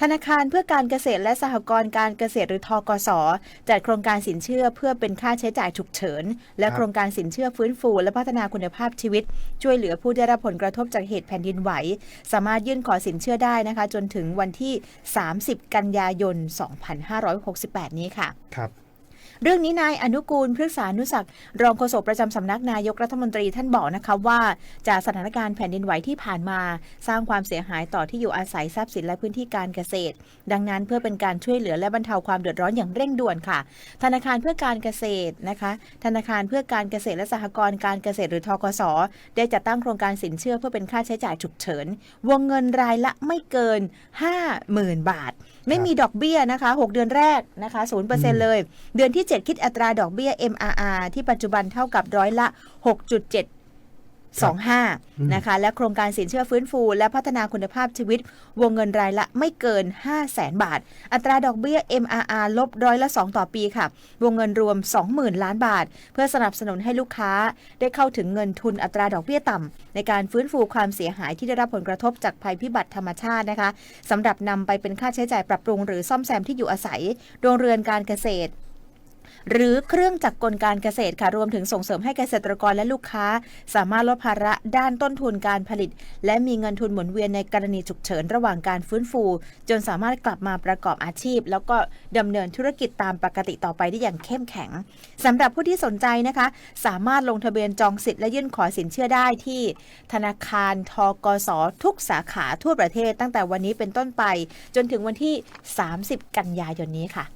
ธนาคารเพื่อการเกษตรและสหกรณ์การเกษตรหรือทกสจัดโครงการสินเชื่อเพื่อเป็นค่าใช้จ่ายฉุกเฉิน และโครงการสินเชื่อฟื้นฟู และพัฒนาคุณภาพชีวิต ช่วยเหลือผู้ได้รับผลกระทบจากเหตุแผ่นดินไหว สามารถยื่นขอสินเชื่อได้นะคะ จนถึงวันที่ 30 กันยายน 2568 นี้ค่ะ ครับ เรื่องนี้นายอนุกูลพฤกษานุสักรองโฆษกประจำสำนักนายกรัฐมนตรีท่านบอกนะคะว่าจากสถานการณ์แผ่นดินไหวที่ผ่านมา สร้างความเสียหายต่อที่อยู่อาศัยทรัพย์สินและพื้นที่การเกษตร ดังนั้นเพื่อเป็นการช่วยเหลือและบรรเทาความเดือดร้อนอย่างเร่งด่วนค่ะ ธนาคารเพื่อการเกษตรนะคะ ธนาคารเพื่อการเกษตรและสหกรณ์การเกษตรหรือทกสได้จัดตั้งโครงการสินเชื่อเพื่อเป็นค่าใช้จ่ายฉุกเฉิน วงเงินรายละไม่เกิน 50,000 บาท ไม่มีดอกเบี้ยนะคะ 6 เดือนแรกนะคะ0%เลยเดือนที่ 7 คิดอัตราดอกเบี้ย MRR ที่ปัจจุบันเท่ากับร้อยละ 6.7 25 นะคะ และโครงการสินเชื่อฟื้นฟู และพัฒนาคุณภาพชีวิต วงเงินรายละไม่เกิน 5 0 0แสนบาท อัตราดอกเบี้ย MRR ลบร้อยละ 2 ต่อปีค่ะ วงเงินรวม 20,000 ล้านบาท เพื่อสนับสนุนให้ลูกค้าได้เข้าถึงเงินทุนอัตราดอกเบี้ยต่ำ ในการฟื้นฟูความเสียหายที่ได้รับผลกระทบจากภัยพิบัติธรรมชาตินะคะสำหรับนำไปเป็นค่าใช้จ่ายปรับปรุงหรือซ่อมแซมที่อยู่อาศัย โรงเรือนการเกษตร หรือเครื่องจักรกลการเกษตรค่ะรวมถึงส่งเสริมให้เกษตรกรและลูกค้า สามารถลดภาระด้านต้นทุนการผลิต และมีเงินทุนหมุนเวียนในกรณีฉุกเฉินระหว่างการฟื้นฟู จนสามารถกลับมาประกอบอาชีพ แล้วก็ดำเนินธุรกิจตามปกติต่อไปได้อย่างเข้มแข็งสำหรับผู้ที่สนใจนะคะ สามารถลงทะเบียนจองสิทธิ์และยื่นขอสินเชื่อได้ที่ ธนาคารทกสทุกสาขาทั่วประเทศตั้งแต่วันนี้เป็นต้นไป จนถึงวันที่ 30 กันยายนนี้ค่ะ